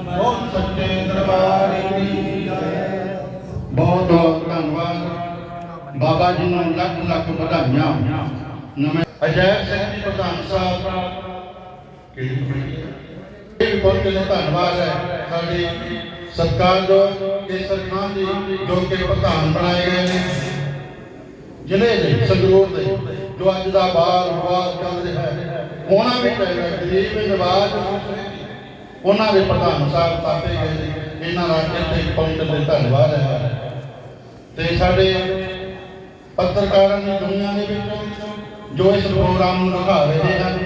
ਬਹੁਤ ਸੱਚੇ ਦਰਬਾਰ ਕੀ ਜੈ। ਬਹੁਤ ਬਹੁਤ ਧੰਨਵਾਦ। ਬਾਬਾ ਜੀ ਨੂੰ ਲੱਖ ਲੱਖ ਵਧਾਈਆਂ। ਨਵੇਂ ਅਜੈ ਸਿੰਘ ਜੀ ਪ੍ਰਧਾਨ ਸਾਹਿਬ। ਇਹ ਬਹੁਤ ਬਹੁਤ ਧੰਨਵਾਦ ਹੈ। ਸਾਡੇ ਸਤਿਕਾਰਯੋਗ ਕੇਸਰ ਖਾਨ ਜੀ ਜੋ ਕਿ ਪ੍ਰਧਾਨ ਬਣਾਏ ਗਏ ਨੇ। ਜ਼ਿਲ੍ਹੇ ਦੇ, ਸੰਗਰੂਰ ਦੇ, ਜੋ ਅੱਜ ਦਾ ਬਾਲ ਵਿਵਾਦ ਚੱਲ ਰਿਹਾ ਹੈ। ਹੋਣਾ ਵੀ ਗਰੀਬ ਨਿਵਾਜ ਉਹਨਾਂ ਦੇ ਪ੍ਰਧਾਨ ਸਾਹਿਬ ਤਾਪੇ ਗਏ ਇਹਨਾਂ ਦਾ ਇੱਥੇ ਪਹੁੰਚਣ ਦੇ ਧੰਨਵਾਦ ਹੈ। ਤੇ ਸਾਡੇ ਪੱਤਰਕਾਰਾਂ ਦੀ ਦੁਨੀਆ ਦੇ ਵਿੱਚ ਜੋ ਇਸ ਪ੍ਰੋਗਰਾਮ ਨੂੰ ਦਿਖਾ ਰਹੇ ਹਨ,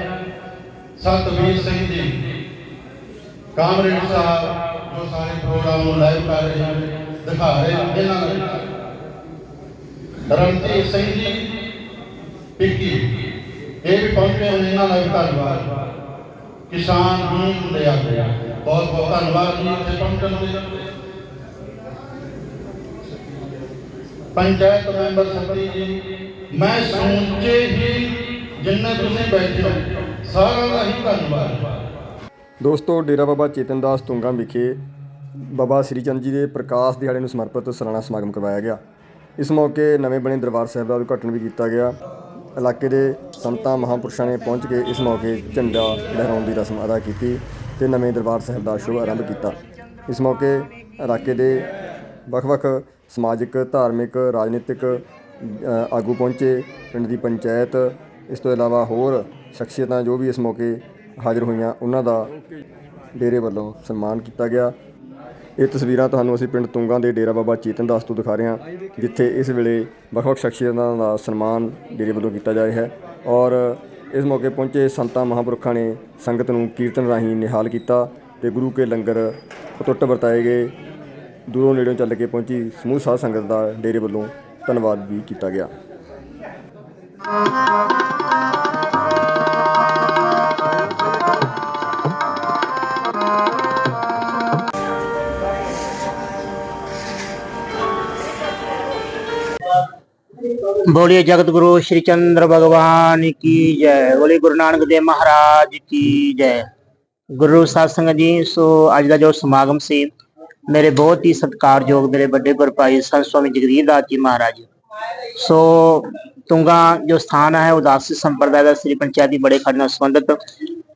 ਸਤਵੀਰ ਸਿੰਘ ਜੀ, ਕਾਮਰੇਡ ਸਾਹਿਬ ਜੋ ਸਾਰੇ ਪ੍ਰੋਗਰਾਮ ਨੂੰ ਲਾਈਵ ਕਰ ਰਹੇ ਹਨ, ਦਿਖਾ ਰਹੇ ਹਨ ਇਹਨਾਂ ਦਾ ਰਣਜੀਤ ਸਿੰਘ ਜੀ ਪਿੱਕੀ ਇਹ ਵੀ ਪਹੁੰਚੇ ਹਨ ਇਹਨਾਂ ਦਾ ਵੀ ਧੰਨਵਾਦ। ਕਿਸਾਨ ਨੂੰ ਲਿਆ ਗਿਆ ਬਹੁਤ ਬਹੁਤ ਧੰਨਵਾਦ ਜੀ, ਇੱਥੇ ਪਹੁੰਚਣ ਦੇ ਪੰਚਾਇਤ ਮੈਂਬਰ ਸਭੀ ਜੀ, ਮੈਂ ਸੋਚੇ ਹੀ ਜਿੰਨੇ ਤੁਸੀਂ ਬੈਠੇ ਹੋ, ਸਾਰਿਆਂ ਦਾ ਹੀ ਧੰਨਵਾਦ। ਦੋਸਤੋ, ਡੇਰਾ ਬਾਬਾ ਚੇਤਨ ਦਾਸ ਤੁੰਗਾ ਵਿਖੇ ਬਾਬਾ ਸ੍ਰੀ ਚੰਦ ਜੀ ਦੇ ਪ੍ਰਕਾਸ਼ ਦਿਹਾੜੇ ਨੂੰ ਸਮਰਪਿਤ ਸਾਲਾਨਾ ਸਮਾਗਮ ਕਰਵਾਇਆ ਗਿਆ। ਇਸ ਮੌਕੇ ਨਵੇਂ ਬਣੇ ਦਰਬਾਰ ਸਾਹਿਬ ਦਾ ਉਦਘਾਟਨ ਵੀ ਕੀਤਾ ਗਿਆ। ਇਲਾਕੇ ਦੇ ਸੰਤਾਂ ਮਹਾਂਪੁਰਸ਼ਾਂ ਨੇ ਪਹੁੰਚ ਕੇ ਇਸ ਮੌਕੇ ਝੰਡਾ ਲਹਿਰਾਉਣ ਦੀ ਰਸਮ ਅਦਾ ਕੀਤੀ ਤੇ ਨਵੇਂ ਦਰਬਾਰ ਸਾਹਿਬ ਦਾ ਸ਼ੁਭ ਆਰੰਭ ਕੀਤਾ। ਇਸ ਮੌਕੇ ਇਲਾਕੇ ਦੇ ਵੱਖ-ਵੱਖ ਸਮਾਜਿਕ, ਧਾਰਮਿਕ, ਰਾਜਨੀਤਿਕ ਆਗੂ ਪਹੁੰਚੇ। ਪਿੰਡ ਦੀ ਪੰਚਾਇਤ, ਇਸ ਤੋਂ ਇਲਾਵਾ ਹੋਰ ਸ਼ਖਸੀਅਤਾਂ ਜੋ ਵੀ ਇਸ ਮੌਕੇ ਹਾਜ਼ਰ ਹੋਈਆਂ, ਉਹਨਾਂ ਦਾ ਡੇਰੇ ਵੱਲੋਂ ਸਨਮਾਨ ਕੀਤਾ ਗਿਆ। ਇਹ ਤਸਵੀਰਾਂ ਤੁਹਾਨੂੰ ਅਸੀਂ ਪਿੰਡ ਤੁੰਗਾ ਦੇ ਡੇਰਾ ਬਾਬਾ ਚੇਤਨ ਦਾਸ ਤੋਂ ਦਿਖਾ ਰਹੇ ਹਾਂ, ਜਿੱਥੇ ਇਸ ਵੇਲੇ ਵੱਖ-ਵੱਖ ਸ਼ਖਸੀਅਤਾਂ ਦਾ ਸਨਮਾਨ ਡੇਰੇ ਵੱਲੋਂ ਕੀਤਾ ਜਾ ਰਿਹਾ ਹੈ ਔਰ ਇਸ ਮੌਕੇ ਪਹੁੰਚੇ ਸੰਤਾਂ ਮਹਾਂਪੁਰਖਾਂ ਨੇ ਸੰਗਤ ਨੂੰ ਕੀਰਤਨ ਰਾਹੀਂ ਨਿਹਾਲ ਕੀਤਾ ਤੇ ਗੁਰੂ ਕੇ ਲੰਗਰ ਅਟੁੱਟ ਵਰਤਾਏ ਗਏ। ਦੂਰੋਂ ਨੇੜਿਓਂ ਚੱਲ ਕੇ ਪਹੁੰਚੀ ਸਮੂਹ ਸਾਧ ਸੰਗਤ ਦਾ ਡੇਰੇ ਵੱਲੋਂ ਧੰਨਵਾਦ ਵੀ ਕੀਤਾ ਗਿਆ। बोलिए जगत गुरु श्री चंद्र भगवान की जय बोलिए गुरु नानक देव महाराज की जय ਗੁਰੂ ਸਾਧ ਸੰਗਤ ਜੀ ਸੋ ਅੱਜ ਦਾ ਜੋ ਸਮਾਗਮ ਸੀ ਮੇਰੇ ਬਹੁਤ ਹੀ ਸਤਿਕਾਰਯੋਗ ਮੇਰੇ ਵੱਡੇ ਗੁਰਪਾਈ ਸੰਤ ਸਵਾਮੀ ਜਗਦੀਪ ਦਾਸ ਜੀ ਮਹਾਰਾਜ ਸੋ ਤੁੰਗਾ ਜੋ ਸਥਾਨ ਹੈ ਉਦਾਸੀ ਸੰਪਰਦਾਇ ਦਾ ਸ੍ਰੀ ਪੰਚਾਇਤੀ ਬੜੇ ਖੰਡ ਨਾਲ ਸੰਬੰਧਿਤ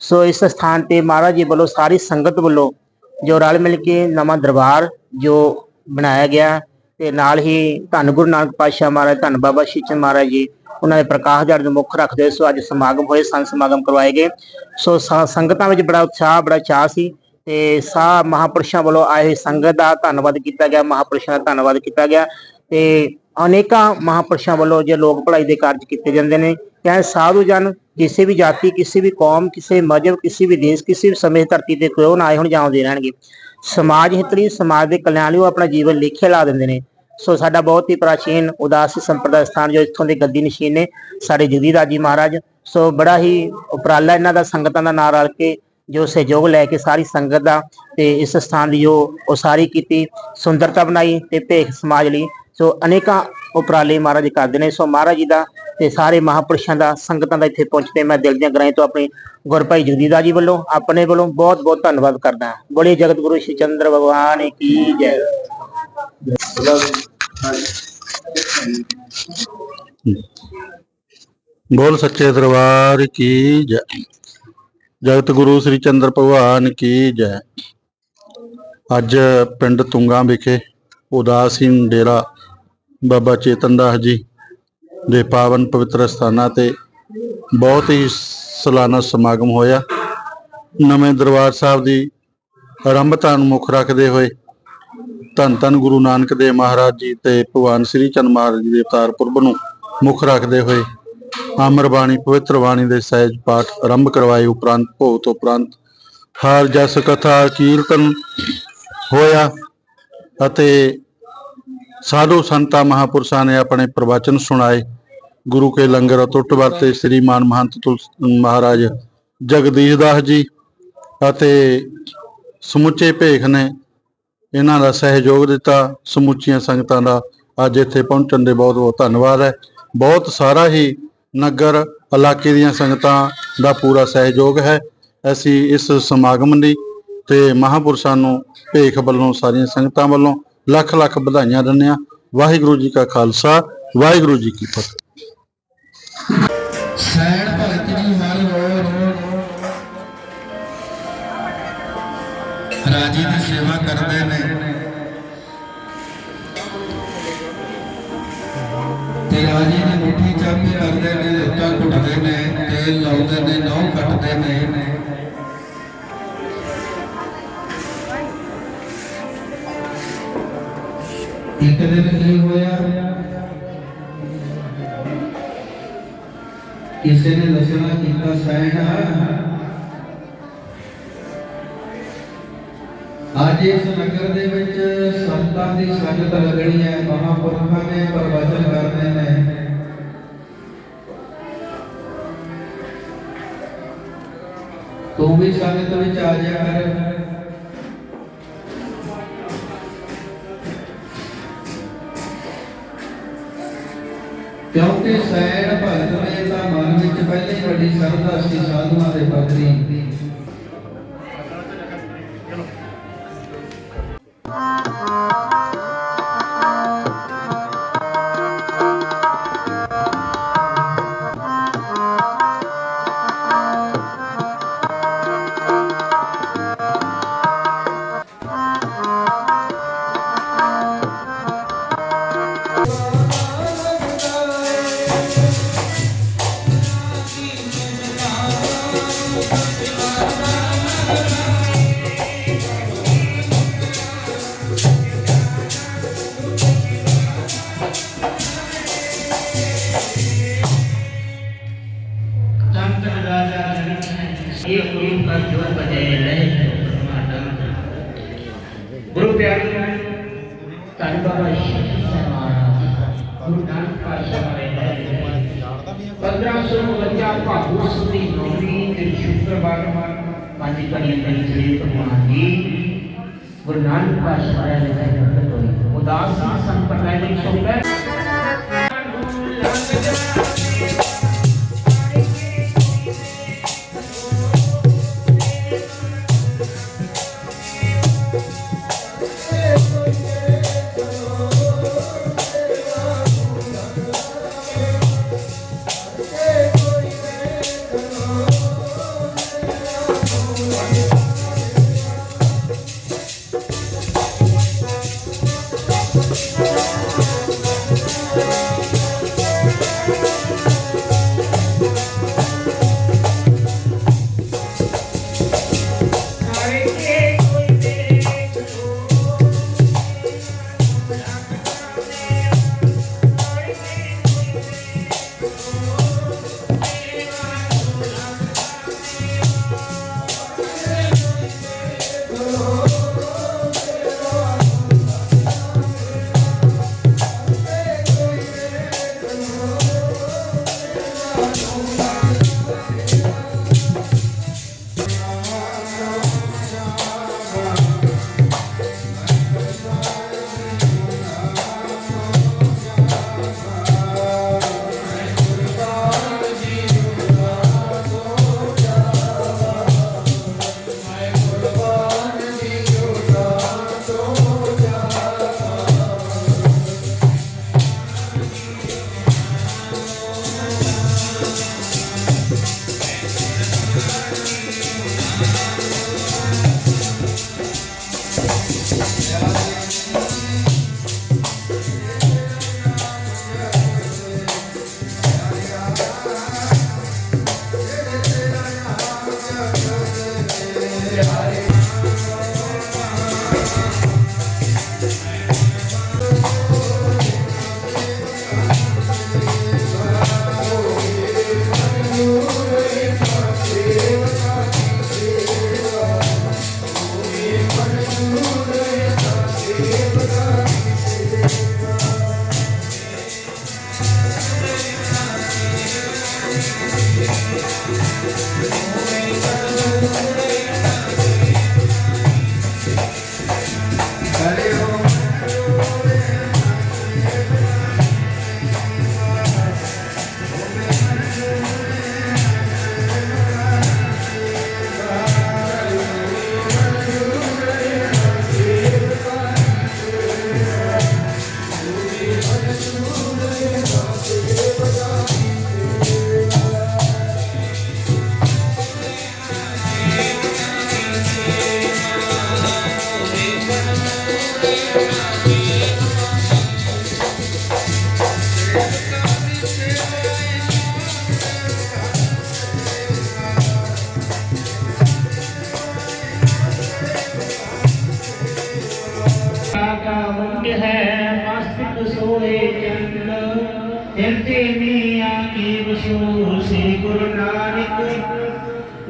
ਸੋ ਇਸ ਸਥਾਨ ਤੇ ਮਹਾਰਾਜ ਜੀ ਵੱਲੋਂ ਸਾਰੀ ਸੰਗਤ ਵੱਲੋਂ ਜੋ ਰਲ ਮਿਲ ਕੇ ਨਵਾਂ ਦਰਬਾਰ ਜੋ ਬਣਾਇਆ ਗਿਆ ਤੇ ਨਾਲ ਹੀ ਧੰਨ ਗੁਰੂ ਨਾਨਕ ਪਾਤਸ਼ਾਹ ਮਹਾਰਾਜ, ਧੰਨ ਬਾਬਾ ਸ਼ੀਚਨ ਮਹਾਰਾਜ ਜੀ, ਉਹਨਾਂ ਦੇ ਪ੍ਰਕਾਸ਼ ਜੜ ਨੂੰ ਮੁੱਖ ਰੱਖਦੇ ਹੋਏ ਸੋ ਅੱਜ ਸਮਾਗਮ ਹੋਏ, ਸੰਤ ਸਮਾਗਮ ਕਰਵਾਏ ਗਏ। ਸੋ ਸ- ਸੰਗਤਾਂ ਵਿੱਚ ਬੜਾ ਉਤਸ਼ਾਹ, ਬੜਾ ਚਾਅ ਸੀ ਤੇ ਸਾ ਮਹਾਪੁਰਸ਼ਾਂ ਵੱਲੋਂ ਆਏ ਹੋਏ ਸੰਗਤ ਦਾ ਧੰਨਵਾਦ ਕੀਤਾ ਗਿਆ, ਮਹਾਪੁਰਸ਼ਾਂ ਦਾ ਧੰਨਵਾਦ ਕੀਤਾ ਗਿਆ ਤੇ ਅਨੇਕਾਂ ਮਹਾਪੁਰਸ਼ਾਂ ਵੱਲੋਂ ਜੇ ਲੋਕ ਭਲਾਈ ਦੇ ਕਾਰਜ ਕੀਤੇ ਜਾਂਦੇ ਨੇ, ਚਾਹੇ ਸਾਧੂ ਜਨ, ਕਿਸੇ ਵੀ ਜਾਤੀ, ਕਿਸੇ ਵੀ ਕੌਮ, ਕਿਸੇ ਮਜ਼ਹਬ, ਕਿਸੇ ਵੀ ਦੇਸ਼, ਕਿਸੇ ਵੀ ਸਮੇਂ ਧਰਤੀ ਤੇ ਕਿਉਂ ਨਾ ਆਏ ਹੁਣ ਜਾਂਦੇ ਰਹਿਣਗੇ। ਸਮਾਜ ਹਿੱਤ ਲਈ, ਸਮਾਜ ਦੇ ਕਲਿਆਣ ਲਈ ਉਹ ਆਪਣਾ ਜੀਵਨ ਲੇਖੇ ਲਾ ਦਿੰਦੇ ਨੇ। ਸੋ ਸਾਡਾ ਬਹੁਤ ਹੀ ਪ੍ਰਾਚੀਨ, ਉਦਾਸੀ ਸੰਪਰਦਾ ਸਥਾਨ ਜੋ ਇੱਥੋਂ ਦੇ ਗੱਦੀ ਨਸ਼ੀਨ ਨੇ, ਸਾਡੇ ਜਗਦੀਦਾਸ ਜੀ ਮਹਾਰਾਜ। ਸੋ ਬੜਾ ਹੀ ਉਪਰਾਲਾ ਇਹਨਾਂ ਦਾ ਸੰਗਤਾਂ ਦਾ ਨਾਂ ਰਲ ਕੇ, ਜੋ ਸਹਿਯੋਗ ਲੈ ਕੇ ਸਾਰੀ ਸੰਗਤ ਦਾ, ਤੇ ਇਸ ਸਥਾਨ ਦੀ ਜੋ ਉਸਾਰੀ ਕੀਤੀ, ਸੁੰਦਰਤਾ ਬਣਾਈ ਤੇ ਭੇਖ ਸਮਾਜ ਲਈ। ਸੋ ਅਨੇਕਾਂ ਉਪਰਾਲੇ ਮਹਾਰਾਜ ਕਰਦੇ ਨੇ। ਸੋ ਮਹਾਰਾਜ ਜੀ ਦਾ ਤੇ ਸਾਰੇ ਮਹਾਪੁਰਸ਼ਾਂ ਦਾ ਸੰਗਤਾਂ ਦਾ ਇੱਥੇ ਪਹੁੰਚਦੇ ਮੈਂ ਦਿਲ ਦੀਆਂ ਗਰਾਈ ਤੋਂ ਆਪਣੇ ਗੁਰਭਾਈ ਜਗਦੀਦਾਸ ਜੀ ਵੱਲੋਂ, ਆਪਣੇ ਵੱਲੋਂ ਬਹੁਤ ਬਹੁਤ ਧੰਨਵਾਦ ਕਰਦਾ। ਬੋਲੇ ਜਗਤ ਗੁਰੂ ਸ਼੍ਰੀ ਚੰਦਰ ਭਗਵਾਨ ਕੀ ਜੈ। ਬੋਲ ਸੱਚੇ ਦਰਬਾਰ ਕੀ ਜੈ। ਜਗਤ ਗੁਰੂ ਸ੍ਰੀ ਚੰਦਰ ਭਗਵਾਨ ਕੀ ਜੈ। ਅੱਜ ਪਿੰਡ ਤੁੰਗਾ ਵਿਖੇ ਉਦਾਸੀਨ ਡੇਰਾ ਬਾਬਾ ਚੇਤਨ ਦਾਸ ਜੀ ਦੇ ਪਾਵਨ ਪਵਿੱਤਰ ਸਥਾਨਾਂ ਤੇ ਬਹੁਤ ਹੀ ਸਾਲਾਨਾ ਸਮਾਗਮ ਹੋਇਆ। ਨਵੇਂ ਦਰਬਾਰ ਸਾਹਿਬ ਦੀ ਆਰੰਭਤਾ ਨੂੰ ਮੁੱਖ ਰੱਖਦੇ ਹੋਏ ਧੰਨ ਧੰਨ ਗੁਰੂ ਨਾਨਕ ਦੇਵ ਮਹਾਰਾਜ ਜੀ ਤੇ ਭਗਵਾਨ ਸ੍ਰੀ ਚੰਦ ਮਹਾਰਾਜ ਜੀ ਦੇ ਅਵਤਾਰ ਪੁਰਬ ਨੂੰ ਮੁੱਖ ਰੱਖਦੇ ਹੋਏ ਅਮਰ ਬਾਣੀ, ਪਵਿੱਤਰ ਬਾਣੀ ਦੇ ਸਹਿਜ ਪਾਠ ਆਰੰਭ ਕਰਵਾਏ ਉਪਰੰਤ, ਭੋਗ ਤੋਂ ਉਪਰੰਤ ਹਰ ਜਸ ਕਥਾ ਕੀਰਤਨ ਹੋਇਆ ਅਤੇ ਸਾਧੂ ਸੰਤਾਂ, ਮਹਾਪੁਰਸ਼ਾਂ ਨੇ ਆਪਣੇ ਪ੍ਰਵਚਨ ਸੁਣਾਏ। ਗੁਰੂ ਕੇ ਲੰਗਰ ਅਟੁੱਟ ਵਰਤੇ ਸ੍ਰੀ ਮਾਨ ਮਹੰਤ ਤੁਲਸ ਮਹਾਰਾਜ ਜਗਦੀਸ਼ ਦਾਸ ਜੀ ਅਤੇ ਸਮੁੱਚੇ ਭੇਖ ਨੇ ਇਹਨਾਂ ਦਾ ਸਹਿਯੋਗ ਦਿੱਤਾ, ਸਮੁੱਚੀਆਂ ਸੰਗਤਾਂ ਦਾ ਅੱਜ ਇੱਥੇ ਪਹੁੰਚਣ ਦੇ ਬਹੁਤ ਬਹੁਤ ਧੰਨਵਾਦ ਹੈ। ਬਹੁਤ ਸਾਰਾ ਹੀ ਨਗਰ, ਇਲਾਕੇ ਦੀਆਂ ਸੰਗਤਾਂ ਦਾ ਪੂਰਾ ਸਹਿਯੋਗ ਹੈ। ਅਸੀਂ ਇਸ ਸਮਾਗਮ ਦੀ ਤੇ ਮਹਾਪੁਰਸ਼ਾਂ ਨੂੰ ਭੇਖ ਵੱਲੋਂ, ਸਾਰੀਆਂ ਸੰਗਤਾਂ ਵੱਲੋਂ ਲੱਖ ਲੱਖ ਵਧਾਈਆਂ ਦਿੰਦੇ ਹਾਂ। ਵਾਹਿਗੁਰੂ ਜੀ ਕਾ ਖਾਲਸਾ, ਵਾਹਿਗੁਰੂ ਜੀ ਕੀ ਫਤਿਹ। ਸੈਣ ਭਗਤ ਜੀ ਹਰ ਰੋਜ਼ ਰਾਜੀ ਰਾਜੀ ਦੀ ਮਿੱਠੀ ਚਾਬੀ ਕਰਦੇ ਨੇ ਉੱਚਾ ਘੁੱਟਦੇ ਨੇ, ਤੇਲ ਲਾਉਂਦੇ ਨੇ, ਨਹੁੰ ਕੱਟਦੇ ਨੇ। ਇੱਕ ਦਿਨ ਕੀ ਹੋਇਆ? ਕਿਸੇ ਨੇ ਦੱਸਣਾ ਕੀਤਾ ਸੈਣ ਅੱਜ ਇਸ ਨਗਰ ਦੇ ਵਿੱਚ ਸੰਤਾਂ ਦੀ ਸੰਗਤ ਲੱਗਣੀ ਹੈ, ਮਹਾਪੁਰਖਾਂ ਨੇ ਪ੍ਰਵਚਨ ਕਰਨੇ ਨੇ। ਤੂੰ ਵੀ ਸੰਗਤ ਵਿੱਚ ਆ ਜਾ ਕਰ। ਕਿਉਂਕਿ ਸੈਣ ਭਗਤ ਨੇ ਤਾਂ ਮਨ ਵਿੱਚ ਪਹਿਲੇ ਵੱਡੀ ਸਰਦਾ ਸੀ ਸਾਧੂਆਂ ਦੇ ਪ੍ਰਤੀ ਗੁਰੂ ਨਾਨਕ ਪਾਤਸ਼ਾਹ ਨੇ 1552 ਭਾਗੋ ਸੁਦੀ ਨੌਵੀਂ ਤੇ ਸ਼ੁੱਕਰਵਾਰ ਪੰਜ ਕੜੀਆਂ ਦੇ ਜਿਹੜੇ ਭਗਵਾਨ ਜੀ ਗੁਰੂ ਨਾਨਕ ਪਾਤਸ਼ਾਹ ਨੇ ਪ੍ਰਗਟ ਹੋਈ ਉਦਾਸ ਸੰਪਰਦਾਇ ਦੇ ਸੋਪੇ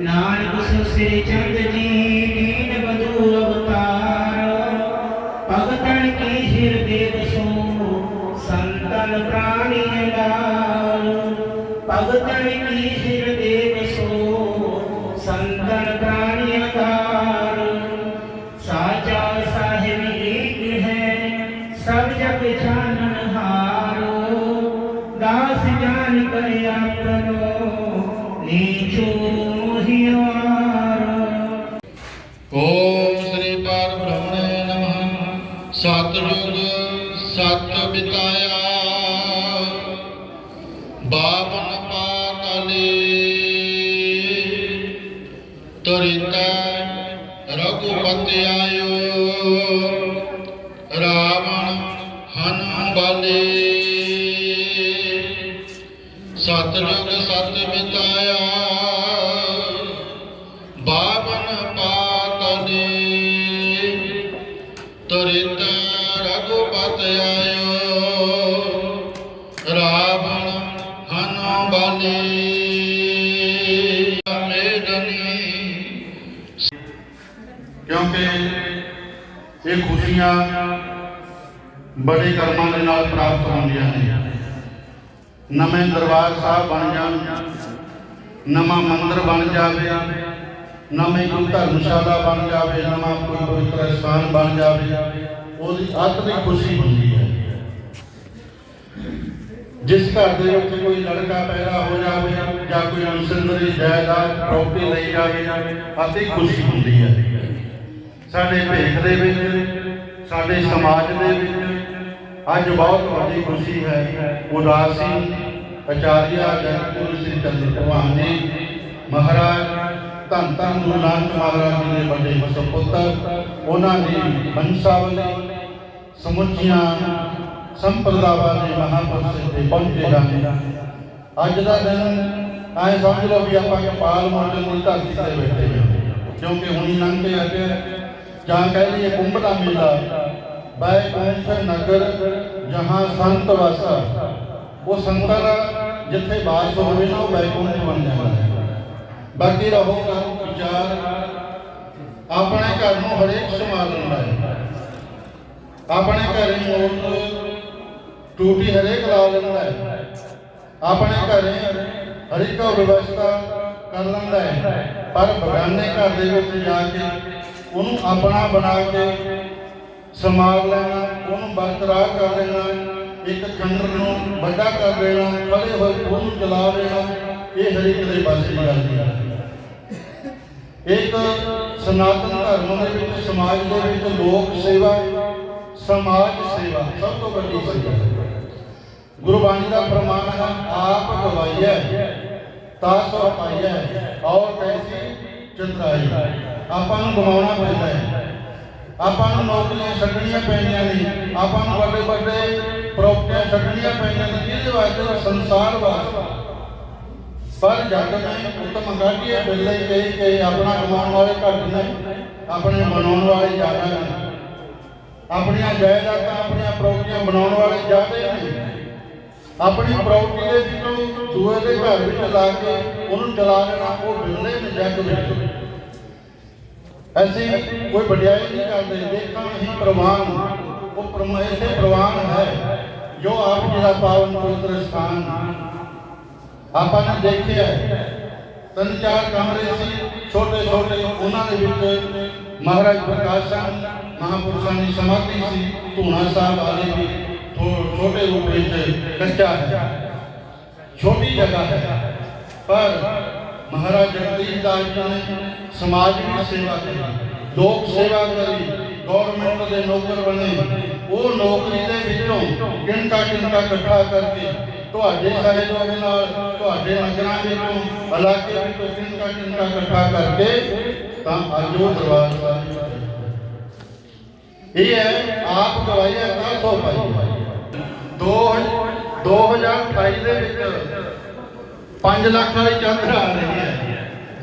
ਨਾਨਕ ਸੋ ਸ੍ਰੀ ਚੰਦ ਜੀ ਪਾਰ ਬ੍ਰਹਮਣੇ ਨਮః ਸਤਿਯੁਗ ਸਤ ਬਿਤਾਇਆ ਬਾਲੇ ਮੇਦਨੀ ਕਿਉਂਕਿ ਇਹ ਖੁਸ਼ੀਆਂ ਬੜੇ ਕਰਮਾਂ ਦੇ ਨਾਲ ਪ੍ਰਾਪਤ ਹੁੰਦੀਆਂ ਨੇ। ਨਵੇਂ ਦਰਬਾਰ ਸਾਹਿਬ ਬਣ ਜਾਣ, ਨਵਾਂ ਮੰਦਿਰ ਬਣ ਜਾਵੇ, ਨਵੇਂ ਕੋਈ ਧਰਮਸ਼ਾਲਾ ਬਣ ਜਾਵੇ, ਨਵਾਂ ਕੋਈ ਪਵਿੱਤਰ ਸਥਾਨ ਬਣ ਜਾਵੇ, ਉਹਦੀ ਅੱਤ ਦੀ ਖੁਸ਼ੀ ਹੁੰਦੀ ਜਿਸ ਘਰ ਦੇ ਵਿੱਚ ਕੋਈ ਲੜਕਾ ਪੈਦਾ ਹੋ ਜਾਵੇ ਜਾਂ ਕੋਈ ਅਨਸੰਦਰੀ ਜਾਇਦਾਦ ਪ੍ਰਾਪਰਟੀ ਲਈ ਜਾਵੇ ਅੱਤੀ ਖੁਸ਼ੀ ਹੁੰਦੀ ਹੈ। ਸਾਡੇ ਭੇਖ ਦੇ ਵਿੱਚ, ਸਾਡੇ ਸਮਾਜ ਦੇ ਵਿੱਚ ਅੱਜ ਬਹੁਤ ਵੱਡੀ ਖੁਸ਼ੀ ਹੈ। ਉਦਾਸੀ ਆਚਾਰੀਆ ਜਗਤਗੁਰੂ ਸ੍ਰੀ ਚੰਦ ਭਗਵਾਨ ਜੀ ਮਹਾਰਾਜ, ਧੰਨ ਧੰਨ ਗੁਰੂ ਨਾਨਕ ਮਹਾਰਾਜ ਜੀ ਦੇ ਵੱਡੇ ਸੁਪੁੱਤਰ ਉਹਨਾਂ ਦੀ ਬੰਸਾਵਲੀ ਸਮੁੱਚੀਆਂ ਸੰਪਰਦਾਵਾਂ ਦੇ ਮਹਾਪੁਰਸ਼ ਤੇ ਪਹੁੰਚੇ ਹਨ ਅੱਜ ਦਾ ਦਿਨ ਐ ਸਮਝ ਲਓ ਵੀ ਆਪਾਂ ਕਪਾਲ ਮੋਚਨ ਦੀ ਧਰਤੀ ਤੇ ਬੈਠੇ ਹਾਂ, ਕਿਉਂਕਿ ਹੁਣੀ ਲੰਘ ਕੇ ਅੱਜ ਜਾਂ ਕਹਿ ਲਈਏ ਕੁੰਭ ਦਾ ਮੇਲਾ ਬੈਕੁੰਠ ਨਗਰ ਜਹਾਂ ਸੰਤ ਵਾਸਾ। ਉਹ ਸੰਤਾਂ ਦਾ ਜਿੱਥੇ ਬਾਸ ਹੋਵੇ ਨਾ, ਉਹ ਬੈਕੁੰਠ ਬਣ ਜਾਂਦਾ ਹੈ। ਬਾਕੀ ਰਹੋ ਕੰਮ, ਵਿਚਾਰ। ਆਪਣੇ ਘਰ ਨੂੰ ਹਰੇਕ ਸੰਭਾਲ ਲੈਂਦਾ ਹੈ। ਆਪਣੇ ਘਰੇ ਮੋਟਰ ਟੂਟੀ ਹਰੇਕ ਲਾ ਲੈਂਦਾ ਹੈ। ਆਪਣੇ ਘਰੇ ਹਰੇਕ ਵਿਵਸਥਾ ਕਰ ਲੈਂਦਾ ਹੈ। ਪਰ ਬਗਾਨੇ ਘਰ ਦੇ ਵਿੱਚ ਜਾ ਕੇ ਉਹਨੂੰ ਆਪਣਾ ਬਣਾ ਕੇ ਸੰਭਾਲ ਲੈਣਾ, ਉਹਨੂੰ ਬਰਕਰਾਰ ਕਰ ਲੈਣਾ ਇੱਕ ਖੰਡਰ ਨੂੰ ਵੱਡਾ ਕਰ ਦੇਣਾ ਖੜੇ ਹੋਏ ਉਹਨੂੰ ਚਲਾ ਦੇਣਾ, ਇਹ ਹਰੇਕ ਦੇ ਪਾਸੇ ਦੀ ਗੱਲ ਹੈ। ਇੱਕ ਸਨਾਤਨ ਧਰਮ ਦੇ ਵਿੱਚ, ਸਮਾਜ ਦੇ ਵਿੱਚ ਲੋਕ ਸੇਵਾ, ਸਮਾਜ ਸੇਵਾ, ਸਭ ਤੋਂ ਵੱਡੀ ਸੇਵਾ। ਗੁਰਬਾਣੀ ਦਾ ਪ੍ਰਮਾਣ ਹੈ, ਆਪ ਗਵਾਈਐ, ਤਾਂ ਸੋ ਪਾਈਐ, ਔਰ ਕੈਸੀ ਚਿਤਰਾਈ। ਆਪਾਂ ਨੂੰ ਗਵਾਉਣਾ ਪੈਂਦਾ ਹੈ। ਆਪਾਂ ਨੂੰ ਨੌਕਰੀਆਂ ਛੱਡਣੀਆਂ ਪੈਂਦੀਆਂ ਨੇ। ਆਪਾਂ ਨੂੰ ਵੱਡੇ ਵੱਡੇ ਪ੍ਰੋਪਰਟੀਆਂ ਛੱਡਣੀਆਂ ਪੈਂਦੀਆਂ ਨੇ, ਜਿਹਦੇ ਵਾਸਤੇ ਸੰਸਾਰ ਵਾਸਤੇ। ਪਰ ਜਗ ਮੈਂ ਉਤਮ ਗਾਢੀਏ ਬਿੱਲੇ ਕਹੀ ਕਿ ਆਪਣਾ ਕਮਾਉਣ ਵਾਲੇ ਘੱਟ ਨੇ, ਆਪਣੇ ਬਣਾਉਣ ਵਾਲੇ ਜ਼ਿਆਦਾ ਨੇ। ਆਪਣੀਆਂ ਜਾਇਦਾਦਾਂ, ਆਪਣੀਆਂ ਪ੍ਰੋਪਰਟੀਆਂ ਬਣਾਉਣ ਵਾਲੇ ਜ਼ਿਆਦਾ ਨੇ। ਆਪਣੀ ਪ੍ਰਾਪਰਟੀ ਦੇ ਵਿੱਚੋਂ ਦੂਏ ਦੇ ਘਰ ਵਿੱਚ ਲਾ ਕੇ ਉਹਨੂੰ ਚਲਾ ਲੈਣਾ, ਉਹ ਬਿਰਲੇ ਨੇ ਵਿੱਚ ਅਸੀਂ ਕੋਈ ਵਡਿਆਈ ਨਹੀਂ ਕਰਦੇ, ਦੇਖਾਂ ਹੀ ਪ੍ਰਵਾਨ ਉਹ ਪ੍ਰਮਾ ਪ੍ਰਵਾਨ ਹੈ, ਜੋ ਆਪ ਜੀ ਦਾ ਪਾਵਨ ਪਵਿੱਤਰ ਸਥਾਨ ਆਪਾਂ ਨੇ ਦੇਖਿਆ ਤਿੰਨ ਚਾਰ ਕਮਰੇ ਸੀ ਛੋਟੇ ਛੋਟੇ ਉਹਨਾਂ ਦੇ ਵਿੱਚ ਮਹਾਰਾਜ ਪ੍ਰਕਾਸ਼ ਸਿੰਘ ਮਹਾਪੁਰਸ਼ਾਂ ਦੀ ਸਮਾਧੀ ਸੀ, ਧੂਣਾ ਸਾਹਿਬ ਵਾਲੇ ਵੀ। ਥੋ- ਛੋਟੇ ਰੂਪ ਵਿੱਚ ਕੱਚਾ ਹੈ ਛੋਟੀ ਜਗ੍ਹਾ ਹੈ ਪਰ ਮਹਾਰਾਜ ਜਗਦੀਸ਼ ਦਾਸ ਜੀ ਨੇ ਸਮਾਜ ਦੀ ਸੇਵਾ ਕਰੀ ਲੋਕ ਸੇਵਾ ਕਰੀ ਗਵਰਨਮੈਂਟ ਦੇ ਨੌਕਰ ਬਣੇ ਉਹ ਨੌਕਰੀ ਦੇ ਵਿੱਚੋਂ ਕਿੰਟਾ ਕਿੰਟਾ ਇਕੱਠਾ ਕਰਕੇ ਤੁਹਾਡੇ ਸਹਿਯੋਗ ਨਾਲ ਤੁਹਾਡੇ ਨਗਰਾਂ ਵਿੱਚੋਂ ਇਲਾਕੇ ਵਿੱਚੋਂ ਕਿੰਟਾ ਕਿੰਟਾ ਇਕੱਠਾ ਕਰਕੇ ਤਾਂ ਅੱਜ ਉਹ ਦਰਬਾਰ ਸਾਹਿਬ ਇਹ ਹੈ ਆਪ ਗਵਾਈਆ ਤਾਂ ਸੋ ਪਾਈ ਦੋ 2028 ਦੇ ਵਿੱਚ 5 ਲੱਖ ਵਾਲੀ ਚਾਦਰ ਆ ਰਹੀ ਹੈ।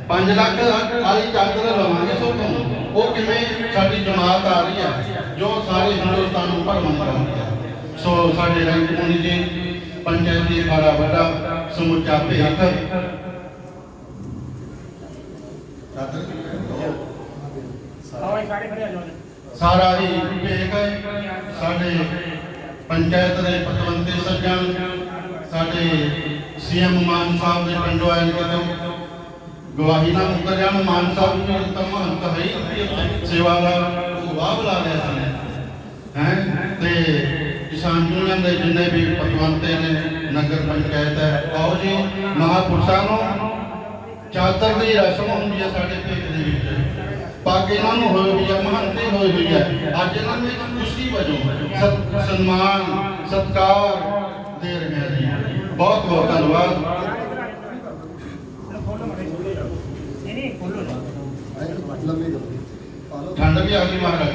5 ਲੱਖ ਵਾਲੀ ਚਾਦਰ ਲਵਾਂਗੇ ਸੋ ਤੋਂ ਉਹ ਕਿਵੇਂ ਸਾਡੀ ਜਮਾਤ ਆ ਰਹੀ ਹੈ ਜੋ ਸਾਰੇ ਹਿੰਦੁਸਤਾਨ ਨੂੰ ਭਰਮਣ ਕਰ ਰਹੀ ਹੈ। ਸੋ ਸਾਡੇ ਰੰਗ ਮੁਨੀ ਜੀ ਪੰਚਾਇਤੀ ਖਾਰਾ ਵੱਡਾ ਸਮੁੱਚਾ ਭੇਖ ਸਾਰਾ ਹੀ ਭੇਖ ਸਾਡੇ ਪੰਚਾਇਤ ਦੇ ਪਤਵੰਤੇ ਸੱਜਣ, ਸਾਡੇ ਸੀਐਮ ਮਾਨ ਸਾਹਿਬ ਦੇ ਪਿੰਡੋਂ ਆਏ ਨੇ ਗਵਾਹੀ ਨਾਲ ਮੁਕਰਿਆ ਨੂੰ ਮਾਨ ਸਾਹਿਬ ਨੂੰ ਤਾਂ ਮਹੰਤ ਹੈ ਸੇਵਾ ਦਾ ਗਵਾਹ ਬੁਲਾ ਲਿਆ ਸੀ ਹੈ? ਤੇ ਕਿਸਾਨ ਯੂਨੀਅਨ ਦੇ ਜਿੰਨੇ ਵੀ ਪਤਵੰਤੇ ਨੇ, ਨਗਰ ਪੰਚਾਇਤ ਹੈ, ਆਓ ਜੀ, ਮਹਾਪੁਰਸ਼ਾਂ ਨੂੰ ਚਾਦਰ ਦੀ ਰਸਮ ਹੁੰਦੀ ਹੈ ਸਾਡੇ ਪਿੰਡ ਦੇ ਵਿੱਚ। ਪੱਗ ਇਹਨਾਂ ਨੂੰ ਹੋਈ ਹੋਈ ਹੈ, ਮਹੰਤੀ ਹੋਈ ਹੋਈ ਹੈ। ਅੱਜ ਇਹਨਾਂ ਨੂੰ ਸਨਮਾਨ ਸਤਕਾਰ ਦੇ ਰਹੇ ਹਾਂ ਬਹੁਤ ਬਹੁਤ ਧੰਨਵਾਦ। ਠੰਡ ਵੀ ਆ ਮਹਾਰਾਜ।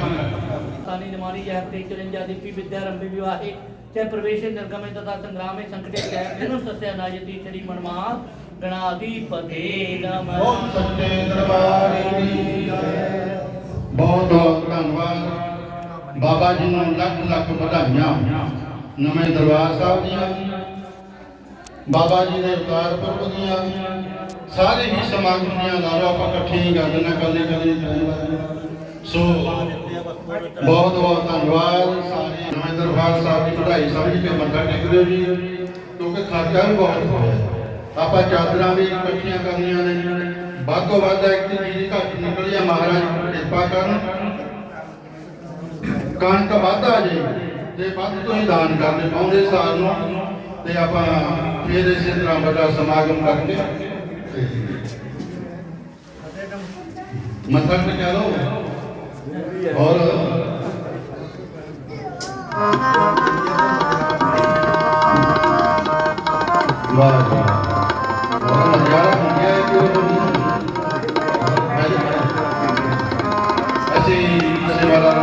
ਸਾਨੀ ਨਿਮਾਰੀ ਹੈ ਤੇ ਚਰੰਜਾ ਦੀਪੀ ਵਿਦਿਆ ਰੰਭੀ ਵਿਵਾਹੇ ਤੇ ਪ੍ਰਵੇਸ਼ ਨਿਰਗਮੇ ਤਥਾ ਸੰਗਰਾਮੇ ਸੰਕਟੇ ਕੈ ਇਹਨੂੰ ਸਸਿਆ ਨਾਜਤੀ ਸ੍ਰੀ ਮਨਮਾਨ ਗਣਾਦੀ ਪਤੇ ਨਮ ਬਹੁਤ ਸੱਚੇ ਦਰਬਾਰੀ ਦੀ ਬਹੁਤ ਬਹੁਤ ਧੰਨਵਾਦ। ਬਾਬਾ ਜੀ ਨੂੰ ਲੱਖ ਲੱਖ ਵਧਾਈਆਂ। ਨਵੇਂ ਦਰਬਾਰ ਸਾਹਿਬ ਦੀਆਂ, ਬਾਬਾ ਜੀ ਦੇ ਅਵਤਾਰ ਪੁਰਬ ਦੀਆਂ, ਸਾਰੇ ਹੀ ਸਮਾਗਮ ਦੀਆਂ ਲਾਰੋ ਆਪਾਂ ਇਕੱਠੇ ਹੀ ਕਰ ਦੇਣਾ ਕੱਲੇ ਕੱਲੇ ਸੋ ਬਹੁਤ ਬਹੁਤ ਧੰਨਵਾਦ ਸਾਰੇ ਨਵੇਂ ਦਰਬਾਰ ਸਾਹਿਬ ਦੀ ਵਧਾਈ, ਸਮਝ ਕੇ ਮੱਥਾ ਟੇਕ ਜੀ, ਕਿਉਂਕਿ ਖਰਚਾ ਵੀ ਬਹੁਤ ਹੋਇਆ ਆਪਾਂ ਚਾਦਰਾਂ ਵੀ ਇਕੱਠੀਆਂ ਕਰਨੀਆਂ ਨੇ। ਵੱਧ ਤੋਂ ਵੱਧ ਇੱਕ ਚੀਜ਼ ਘੱਟ ਨਿਕਲੀ ਆ, ਮਹਾਰਾਜ ਕਿਰਪਾ ਕਰਨ। ਕਣਕ ਵੱਧ ਆ ਜੇ, ਤੇ ਵੱਧ ਤੋਂ ਦਾਨ ਕਰਨੇ ਪਾਉਂਦੇ ਸਾਲ ਨੂੰ, ਤੇ ਆਪਾਂ ਫਿਰ ਇਸੇ ਤਰ੍ਹਾਂ ਵੱਡਾ ਸਮਾਗਮ ਕਰਕੇ ਮੱਥਾ ਟੇਕਾ ਲਓ। ਔਰ ਵਾਹ ਵਾਹ। ਬਹੁਤ ਨਜ਼ਾਰਾ ਹੋ ਗਿਆ ਕਿ ਉਹ ਅਸੀਂ ਸੇਵਾਦਾਰਾਂ